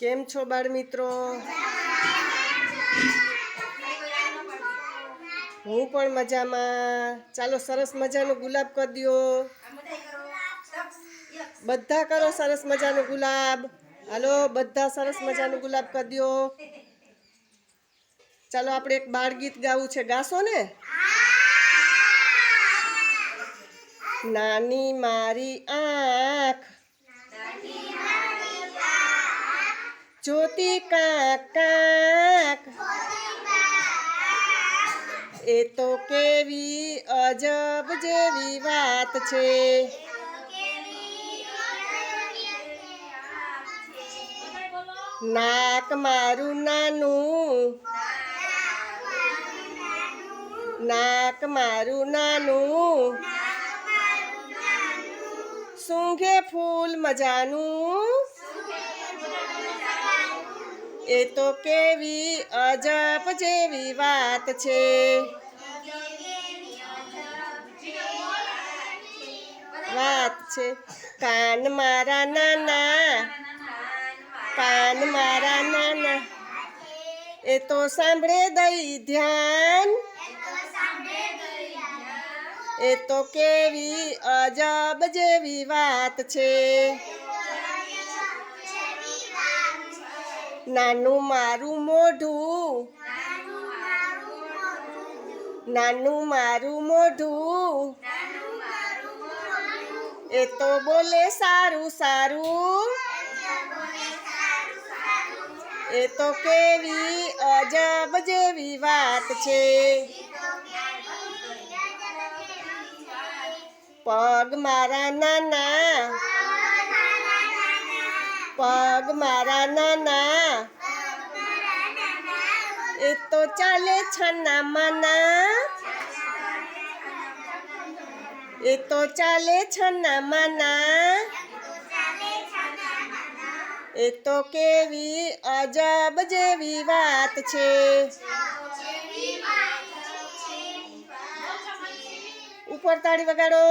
કેમ છો બાળ મિત્રો? હું પણ મજામાં. ચાલો સરસ મજાનું ગુલાબ કરી દો બધા કરો સરસ મજાનું ગુલાબ. હાલો, બધા સરસ મજાનું ગુલાબ કરી દો ચાલો, આપણે એક બાળ ગીત ગાવું છે. ગાશો ને? નાની મારી આંખ જ્યોતિ કાંક એ તો કેવી અજબ જેવી વાત છે. નાક મારું નાનું. નાક મારું નાનું. સૂંઘે ફૂલ મજાનું. એ તો કેવી અજબ જેવી વાત છે. વાત છે. કાન મારા નાના, કાન મારા નાના. એ તો સાંભળે દઈ ધ્યાન. એ તો કેવી અજબ જેવી વાત છે. નાનું મારું મોઢું. નાનું મારું મોઢું. એ તો બોલે સારું સારું. એ તો કેવી અજબ જેવી વાત છે. પગ મારા નાના. પગ મારા નાના. તો ચાલે છના માના એ તો ચાલે છના માના એ તો કેવી અજબ જેવી વાત છે. ઉપર તાળી વગાડો.